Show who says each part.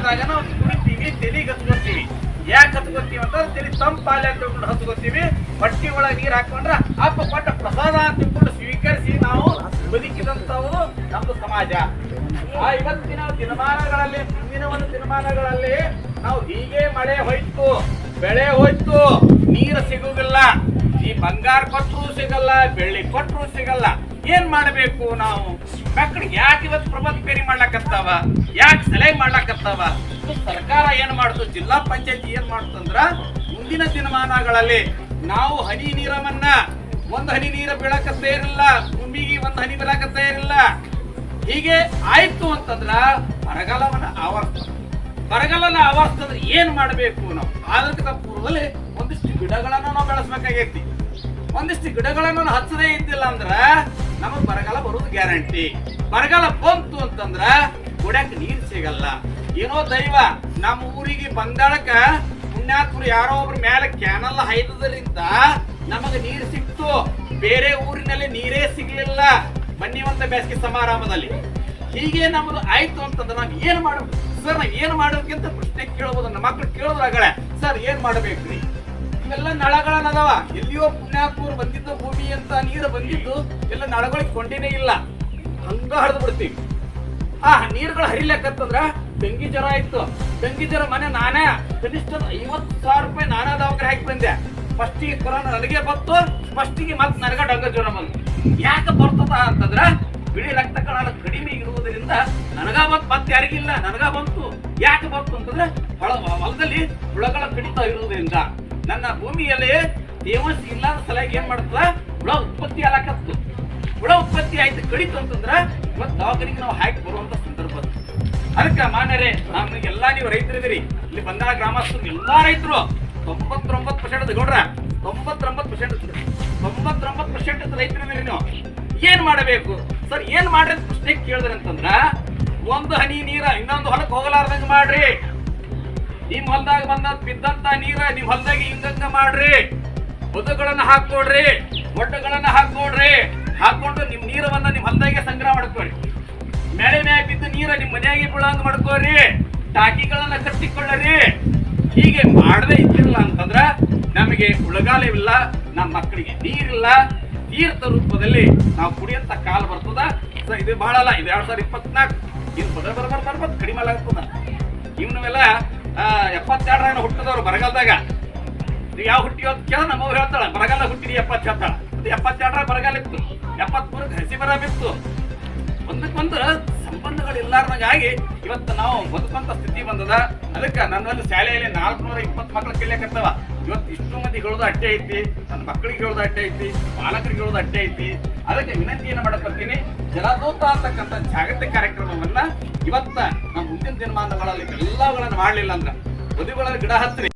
Speaker 1: ಬೇಸಿಗೆದಾಗ ನಾವು ಕುಡಿತೀವಿ, ತೆಲಿ ಹತ್ಕೊತೀವಿ ಯಾಕೆ ಹತ್ಕೊತೀವಿ ಅಂತ ತೆಲಿ ತಂಪಾಲೆ ಅಂತ ತಿಳ್ಕೊಂಡು ಹತ್ಕೊತೀವಿ. ಹೊಟ್ಟಿ ಒಳಗೆ ನೀರು ಹಾಕೊಂಡ್ರೆ ಅಪ್ಪ ಕೊಟ್ಟ ಪ್ರಸಾದ ಅಂತ ತಿಳ್ಕೊಂಡು ಸ್ವೀಕರಿಸಿ ನಾವು ಬದುಕಿದಂಥವು ನಮ್ದು ಸಮಾಜ. ಆ ಇವತ್ತಿನ ದಿನಮಾನಗಳಲ್ಲಿ, ಮುಂದಿನ ಒಂದು ದಿನಮಾನಗಳಲ್ಲಿ ನಾವು ಹೀಗೆ ಮಳೆ ಹೋಯ್ತು, ಬೆಳೆ ಹೋಯ್ತು, ನೀರು ಸಿಗುವುದಿಲ್ಲ. ಈ ಬಂಗಾರ ಕೊಟ್ಟರು ಸಿಗಲ್ಲ, ಬೆಳ್ಳಿ ಕೊಟ್ಟರು ಸಿಗಲ್ಲ. ಏನ್ ಮಾಡಬೇಕು ನಾವು? ಮಕ್ಕಳಿಗೆ ಯಾಕೆ ಇವತ್ತು ಪ್ರಬಂಧ ಬೇರಿ ಮಾಡ್ಲಕತ್ತಾವ? ಯಾಕೆ ಸಲಹೆ ಮಾಡ್ಲಾಕತ್ತಾವ? ಸರ್ಕಾರ ಏನ್ ಮಾಡ್ತು? ಜಿಲ್ಲಾ ಪಂಚಾಯತಿ ಏನ್ ಮಾಡ್ತಂದ್ರ ಮುಂದಿನ ದಿನಮಾನಗಳಲ್ಲಿ ನಾವು ಹನಿ ನೀರವನ್ನ ಒಂದ್ ಹನಿ ನೀರ ಬೀಳಕತ್ತೇ ಇರಲ್ಲ, ಭೂಮಿಗೆ ಒಂದ್ ಹನಿ ಬೀಳಕತ್ತೇ ಇರಲ್ಲ. ಹೀಗೆ ಆಯ್ತು ಅಂತಂದ್ರ ಬರಗಾಲವನ್ನ ಆವರ್ತ ಬರಗಾಲನ ಆವರ್ತಂದ್ರೆ ಏನ್ ಮಾಡಬೇಕು ನಾವು ಅದಕ್ಕಿಂತ ಪೂರ್ವದಲ್ಲಿ ಒಂದಿಷ್ಟು ಗಿಡಗಳನ್ನ ನಾವು ಬೆಳೆಸ್ಬೇಕಾಗೈತಿ. ಒಂದಿಷ್ಟು ಗಿಡಗಳನ್ನು ಹಚ್ಚದೇ ಇದ್ದಿಲ್ಲ ಅಂದ್ರ ನಮಗ್ ಬರಗಾಲ ಬರೋದು ಗ್ಯಾರಂಟಿ. ಬರಗಾಲ ಬಂತು ಅಂತಂದ್ರ ಕುಡಿಯಕ್ ನೀರ್ ಸಿಗಲ್ಲ. ಏನೋ ದೈವ, ನಮ್ಮ ಊರಿಗೆ ಬಂದಾಳಕ ಪುಣ್ಯಾತ್ಮರು ಯಾರೋ ಒಬ್ರ ಮೇಲೆ ಕ್ಯಾನಲ್ ಹೈದದ್ರಿಂದ ನಮಗ ನೀರ್ ಸಿಕ್ತು. ಬೇರೆ ಊರಿನಲ್ಲಿ ನೀರೇ ಸಿಗ್ಲಿಲ್ಲ. ಬನ್ನಿವಂತ ಬೇಸಿಗೆ ಸಮಾರಂಭದಲ್ಲಿ. ಹೀಗೆ ನಮ್ದು ಆಯ್ತು ಅಂತಂದ್ರೆ ನಾವು ಏನ್ ಮಾಡ್ಬೇಕು? ಸರ್, ನಾವು ಏನ್ ಮಾಡೋದಕ್ಕಿಂತ ಪ್ರಶ್ನೆ ಕೇಳ್ಬೋದು, ನಮ್ಮ ಮಕ್ಳು ಕೇಳಿದ್ರಾಗಳೆ ಸರ್, ಏನ್ ಮಾಡ್ಬೇಕ್ರಿ ಇವೆಲ್ಲ ನಳಗಳನ್ನದವ ಎಲ್ಲಿಯೋ ಪುಣ್ಯಾತ್ಮರು ಬಂದಿದ್ದು ಭೂಮಿ ಅಂತ ನೀರು ಬಂದಿದ್ದು, ಎಲ್ಲ ನಳಗಳಿಗೆ ಕೊಂಡಿನೇ ಇಲ್ಲ. ಹಂಗ ಹಡ್ದು ಬಿಡ್ತೀವಿ. ಆ ನೀರುಗಳು ಹರಿಲಕ್ಕಂತಂದ್ರ ತಂಗಿ ಜ್ವರ ಇತ್ತು ತಂಗಿ ಜ್ವರ ಮನೆ ನಾನೇ. ಕನಿಷ್ಠ ಐವತ್ತು ಸಾವಿರ ರೂಪಾಯಿ ನಾನಾ ದವಾಖಾನೆ ಹಾಕಿ ಬಂದೆ. ಫಸ್ಟಿಗೆ ಕೊರೋನಾ ನನಗೆ ಬಂತು ಫಸ್ಟಿಗೆ ಮತ್ತೆ ನನಗ ಡಂಗ ಜ್ವರ ಬಂತು. ಯಾಕೆ ಬರ್ತದ ಅಂತಂದ್ರ ಬಿಳಿ ರಕ್ತ ಕಣ ಕಡಿಮೆ ಇರುವುದರಿಂದ ನನಗ ಬಂತು, ಮತ್ತೆ ಯಾರಿಗಿಲ್ಲ ನನಗ ಬಂತು. ಯಾಕೆ ಬಂತು ಅಂತಂದ್ರೆ ಹೊಳ ಹೊಲದಲ್ಲಿ ಹುಳಗಳ ಕಡಿತ ಇರುವುದರಿಂದ. ನನ್ನ ಭೂಮಿಯಲ್ಲಿ ತೇವಾಂಶ ಇಲ್ಲದ ಸಲಹೆ ಏನ್ ಮಾಡ್ತದ? ಹುಳ ಉತ್ಪತ್ತಿ ಆಲಕತ್ತು ಹುಳ ಉತ್ಪತ್ತಿ ಆಯ್ತು ಕಡಿತು ಅಂತಂದ್ರ ಇವತ್ತು ದವಾಖಾನಿಗೆ ನಾವು ಹಾಕಿ ಬರುವಂತ ಸಂದರ್ಭ ಅದಕ್ಕ ಮಾನ್ಯರೇ ನಮಗೆಲ್ಲ ನೀವು ರೈತರಿದ್ದೀರಿ ಇಲ್ಲಿ ಬಂದಾಳ ಗ್ರಾಮಸ್ಥರು, ಎಲ್ಲಾ ರೈತರು ತೊಂಬತ್ತೊಂಬತ್ತು ಪರ್ಸೆಂಟ್ ಗೌಡ್ರ. ತೊಂಬತ್ತೊಂಬತ್ತು ಪರ್ಸೆಂಟ್ ತೊಂಬತ್ತೊಂಬತ್ ಪರ್ಸೆಂಟ್ ರೈತರಿದ್ದೀರಿ ನೀವು. ಏನ್ ಮಾಡಬೇಕು? ಸರ್, ಏನ್ ಮಾಡ್ರಿ ಪ್ರಶ್ನೆ ಕೇಳಿದ್ರೆ ಅಂತಂದ್ರ, ಒಂದು ಹನಿ ನೀರ, ಇನ್ನೊಂದು ಹೊಲಕ್ಕೆ ಹೋಗಲಾರ್ದಂಗ ಮಾಡ್ರಿ. ನಿಮ್ ಹೊಲದಾಗ ಬಂದ ಬಿದ್ದಂತ ನೀರ ನಿಮ್ ಹೊಲದಾಗ ಹಿಂಗಂಗ ಮಾಡ್ರಿ. ಬದುಗಳನ್ನ ಹಾಕೊಡ್ರಿ ಒಡ್ಡಗಳನ್ನ ಮನೆಯಾಗೆ ಬೀಳಂಗ್ ಮಾಡ್ಕೋರಿ, ಟಾಕಿಗಳನ್ನ ಕಟ್ಟಿಕೊಳ್ಳರಿ. ಹೀಗೆ ಮಾಡದೇ ಇದ್ದಿಲ್ಲ ಅಂತಂದ್ರ ನಮಗೆ ಉಳಗಾಲವಿಲ್ಲ, ನಮ್ಮ ಮಕ್ಕಳಿಗೆ ನೀರಿಲ್ಲ. ತೀರ್ಥ ರೂಪದಲ್ಲಿ ನಾವು ಕುಡಿಯಂತ ಕಾಲ ಬರ್ತದ. ಇದು ಬಹಳ ಅಲ್ಲ, ಇದು ಎರಡ್ ಸಾವಿರದ ಇಪ್ಪತ್ನಾಲ್ಕು. ಇದು ಬರ ಬರ ಬರ ಕಡಿಮೆ ಆಗ್ತದ. ಇವನ್ನೆಲ್ಲ ಎಪ್ಪತ್ತೆರಡರ ಹುಟ್ಟಿದವ್ರು ಬರಗಾಲದಾಗ. ಯಾವ ಹುಟ್ಟಿ ಅಂತ ಕೇಳ ನಮ್ಮವ್ರು ಹೇಳ್ತಾಳ ಬರಗಾಲ ಹುಟ್ಟಿರಿ ಎಪ್ಪತ್ತು ಹೇಳ್ತಾಳ. ಎಪ್ಪತ್ತೆರಡರ ಬರಗಾಲ ಇತ್ತು. ಎಪ್ಪತ್ಮೂರಕ್ಕೆ ಹಸಿ ಬರ ಬಿತ್ತು. ಒಂದಕ್ಕೊಂದು ಇಲ್ಲಾರ್ದಂಗಾಗಿ ಇವತ್ತು ನಾವು ಬದುಕಂತ ಸ್ಥಿತಿ ಬಂದದ. ಅದಕ್ಕೆ ನನ್ನಲ್ಲಿ ಶಾಲೆಯಲ್ಲಿ ನಾಲ್ಕುನೂರ ಇಪ್ಪತ್ತು ಮಕ್ಳು ಕಲಿಯಕತ್ತವ. ಇವತ್ತು ಇಷ್ಟು ಮಂದಿ ಹೇಳೋದು ಅಡ್ಡೆ ಐತಿ, ನನ್ನ ಮಕ್ಕಳಿಗೆ ಹೇಳೋದು ಅಡ್ಡೆ ಐತಿ, ಪಾಲಕರಿಗೆ ಹೇಳೋದು ಅಡ್ಡೆ ಐತಿ. ಅದಕ್ಕೆ ವಿನಂತಿಯನ್ನು ಮಾಡಕತ್ತೀನಿ ಜಲದೂತ ಅಂತಕ್ಕಂಥ ಜಾಗತಿಕ ಕಾರ್ಯಕ್ರಮವನ್ನ ಇವತ್ತ ನಮ್ಮ ಮುಂದಿನ ದಿನಮಾನಗಳಲ್ಲಿ ಎಲ್ಲವುಗಳನ್ನು ಮಾಡಲಿಲ್ಲ ಅಂದ್ರೆ ಬದುಗಳಲ್ಲಿ ಗಿಡ ಹತ್ರಿ.